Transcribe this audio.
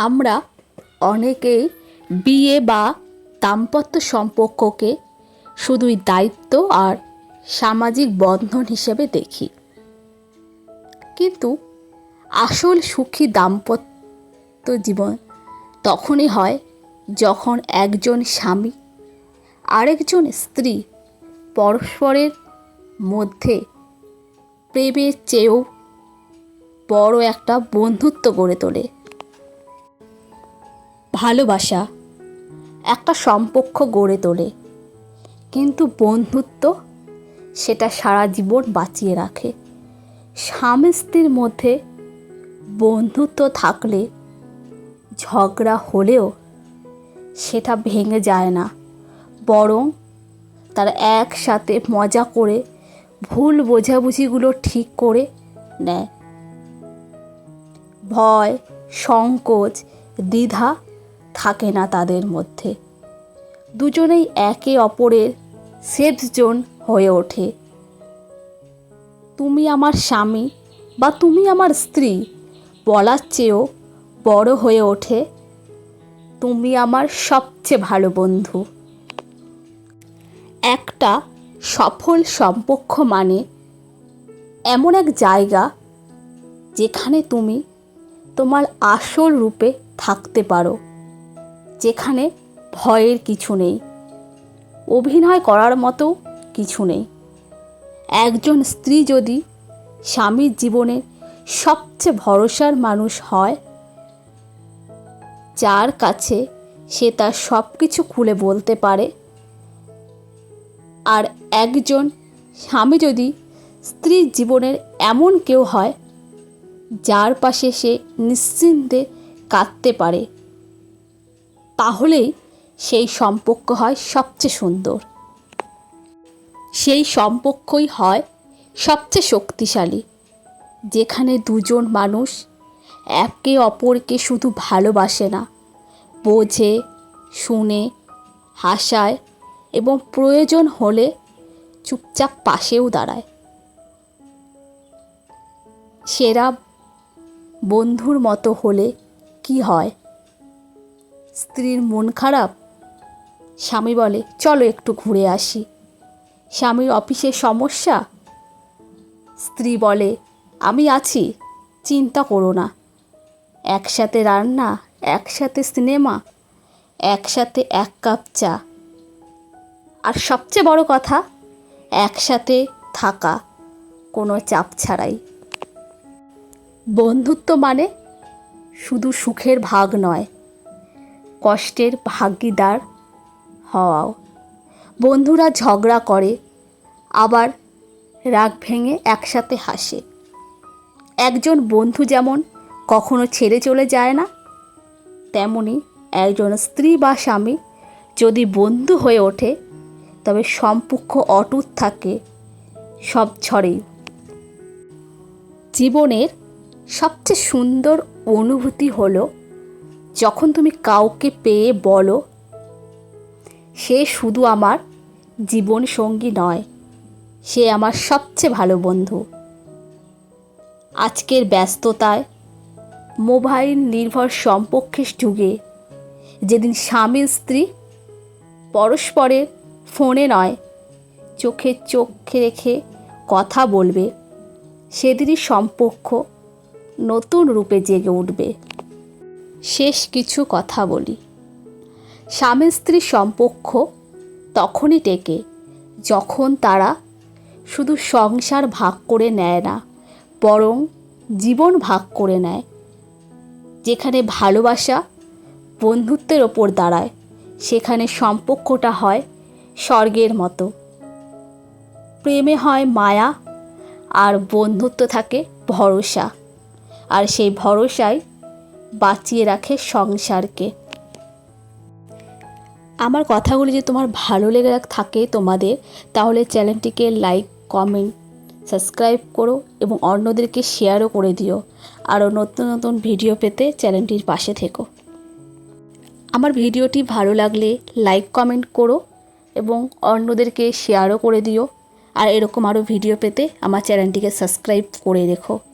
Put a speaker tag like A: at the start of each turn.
A: আমরা অনেকেই বিয়ে বা দাম্পত্য সম্পর্ককে শুধুই দায়িত্ব আর সামাজিক বন্ধন হিসেবে দেখি। কিন্তু আসল সুখী দাম্পত্য জীবন তখনই হয় যখন একজন স্বামী আরেকজন স্ত্রী পরস্পরের মধ্যে প্রেমের চেয়েও বড় একটা বন্ধুত্ব গড়ে তোলে। ভালোবাসা একটা সম্পর্ক গড়ে তোলে। কিন্তু বন্ধুত্ব সেটা সারা জীবন বাঁচিয়ে রাখে। স্বামী স্ত্রীর মধ্যে বন্ধুত্ব থাকলে ঝগড়া হলেও সেটা ভেঙে যায় না। বরং তারা একসাথে মজা করে ভুল বোঝাবুঝিগুলো ঠিক করে নেয়। ভয়, সংকোচ, দ্বিধা থাকে না তাদের মধ্যে। দুজনেই একে অপরের সেফ জোন হয়ে ওঠে। তুমি আমার স্বামী বা তুমি আমার স্ত্রী বলার চেয়েও বড় হয়ে ওঠে। তুমি আমার সবচেয়ে ভালো বন্ধু। একটা সফল সম্পর্ক মানে এমন এক জায়গা যেখানে তুমি তোমার আসল রূপে থাকতে পারো। যেখানে ভয়ের কিছু নেই, অভিনয় করার মতো কিছু নেই। একজন স্ত্রী যদি স্বামীর জীবনের সবচেয়ে ভরসার মানুষ হয়, যার কাছে সে তার সব কিছু খুলে বলতে পারে, আর একজন স্বামী যদি স্ত্রীর জীবনের এমন কেউ হয়, যার পাশে সে নিশ্চিন্তে কাঁদতে পারে তাহলেই সেই সম্পর্ক হয় সবচেয়ে সুন্দর। সেই সম্পর্কই হয় সবচেয়ে শক্তিশালী, যেখানে দুজন মানুষ একে অপরকে শুধু ভালোবাসে না, বোঝে, শুনে, হাসায় এবং প্রয়োজন হলে চুপচাপ পাশেও দাঁড়ায়। সেরা বন্ধুর মতো হলে কি হয়? স্ত্রীর মন খারাপ? স্বামী বলে, চলো একটু ঘুরে আসি। স্বামীর অফিসের সমস্যা? স্ত্রী বলে, আমি আছি, চিন্তা করো না। একসাথে রান্না, একসাথে সিনেমা, একসাথে এক কাপ চা। আর সবচেয়ে বড় কথা, একসাথে থাকা, কোনো চাপ ছাড়াই। বন্ধুত্ব মানে শুধু সুখের ভাগ নয় কষ্টের ভাগিদার হওয়াও। বন্ধুরা ঝগড়া করে, আবার রাগ ভেঙে একসাথে হাসে। একজন বন্ধু যেমন কখনো ছেড়ে চলে যায় না, তেমনি একজন স্ত্রী বা স্বামী যদি বন্ধু হয়ে ওঠে, তবে সম্পর্ক অটুট থাকে সব ঝড়েই জীবনের সবচেয়ে সুন্দর অনুভূতি হলো যখন তুমি কাউকে পেয়ে বলো, সে শুধু আমার জীবন সঙ্গী নয়, সে আমার সবচেয়ে ভালো বন্ধু। আজকের ব্যস্ততায়, মোবাইল নির্ভর সম্পর্কের যুগে, যেদিন স্বামী স্ত্রী পরস্পরের ফোনে নয়, চোখে চোখ রেখে কথা বলবে, সেদিনই সম্পর্ক নতুন রূপে জেগে উঠবে। শেষ কিছু কথা বলি। স্বামী স্ত্রী সম্পর্ক তখনই টেকে, যখন তারা শুধু সংসার ভাগ করে নেয় না, বরং জীবন ভাগ করে নেয়, যেখানে ভালোবাসা বন্ধুত্বের ওপর দাঁড়ায়, সেখানে সম্পর্কটা হয় স্বর্গের মতো। প্রেমে হয় মায়া আর বন্ধুত্ব থাকে ভরসা, আর সেই ভরসায় বাঁচিয়ে রাখে সংসারকে। আমার কথাগুলি যদি তোমার ভালো লেগে থাকে তোমাদের, তাহলে চ্যানেলটিকে লাইক, কমেন্ট, সাবস্ক্রাইব করো এবং অন্যদেরকে শেয়ারও করে দিও। আরও নতুন নতুন ভিডিও পেতে চ্যানেলটির পাশে থেকো। আমার ভিডিওটি ভালো লাগলে লাইক, কমেন্ট করো এবং অন্যদেরকে শেয়ারও করে দিও। আর এরকম আরও ভিডিও পেতে আমার চ্যানেলটিকে সাবস্ক্রাইব করে রেখো।